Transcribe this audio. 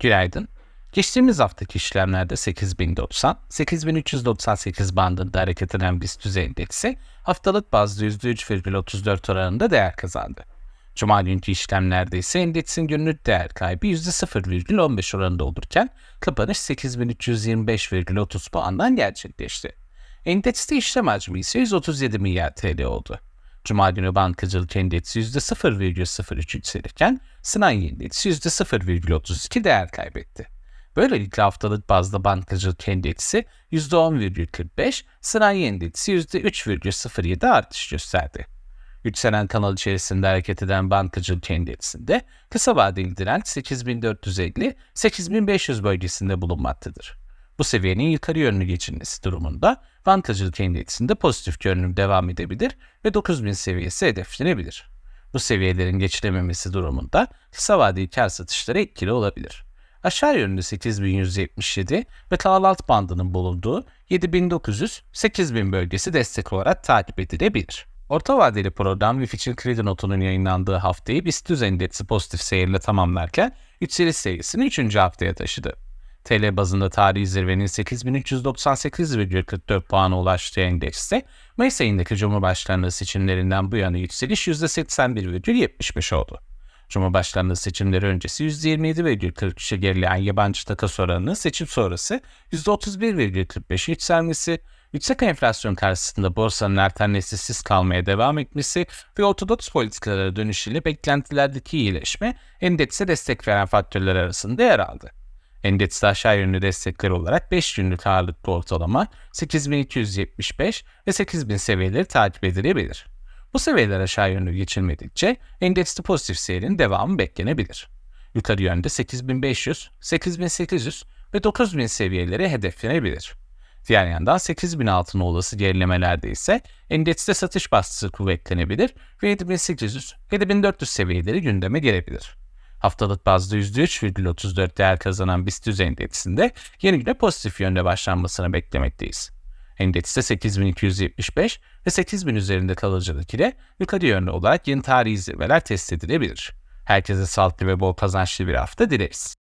Günaydın. Geçtiğimiz haftaki işlemlerde 8090, 8398 bandında hareket eden BIST düzey endeksi haftalık bazda %3,34 oranında değer kazandı. Cuma günkü işlemlerde ise endeksin günlük değer kaybı %0,15 oranında olurken kapanış 8325,30 puandan gerçekleşti. Endekste işlem hacmi ise 137 milyar TL oldu. Cuma günü bankacılık endeksi %0,03 yükselirken sanayi endeksi %0,32 değer kaybetti. Böylelikle haftalık bazda bankacılık endeksi %10,45, sanayi endeksi %3,07 artış gösterdi. Yükselen kanal içerisinde hareket eden bankacılık endeksinde kısa vadeli direnç 8450-8500 bölgesinde bulunmaktadır. Bu seviyenin yukarı yönlü geçilmesi durumunda bankacılık endeksinde pozitif görünüm devam edebilir ve 9000 seviyesi hedeflenebilir. Bu seviyelerin geçilememesi durumunda kısa vadeli kar satışları etkili olabilir. Aşağı yönlü 8177 ve kanal alt bandının bulunduğu 7900-8000 bölgesi destek olarak takip edilebilir. Orta vadeli program ve Fitch'in kredi notunun yayınlandığı haftayı BIST endeksi pozitif seyirle tamamlarken yükseliş seviyesini 3. haftaya taşıdı. TL bazında tarihi zirvenin 8398,44 puana ulaştığı endekste Mayıs ayındaki Cumhurbaşkanlığı seçimlerinden bu yana yükseliş %81,75 oldu. Cumhurbaşkanlığı seçimleri öncesi %27,43'e gerileyen yabancı takas oranının seçim sonrası %31,45 yükselmesi, yüksek enflasyon karşısında borsanın alternatifsiz kalmaya devam etmesi ve ortodoks politikalara dönüşüyle beklentilerdeki iyileşme endekse destek veren faktörler arasında yer aldı. Endekste aşağı yönlü destekler olarak 5 günlük ağırlıklı ortalama 8275 ve 8000 seviyeleri takip edilebilir. Bu seviyeler aşağı yönlü geçilmedikçe endekste pozitif seyrin devamı beklenebilir. Yukarı yönde 8500, 8800 ve 9000 seviyeleri hedeflenebilir. Diğer yandan 8000 altına olası gerilemelerde ise endekste satış baskısı kuvvetlenebilir ve 7800, 7400 seviyeleri gündeme gelebilir. Haftalık bazda %3,34 değer kazanan BIST endeksinde yeni güne pozitif yönde başlanmasını beklemekteyiz. Endekste 8275 ve 8000 üzerinde kalıcılık ile yukarı yönlü olarak yeni tarihi zirveler test edilebilir. Herkese sağlıklı ve bol kazançlı bir hafta dileriz.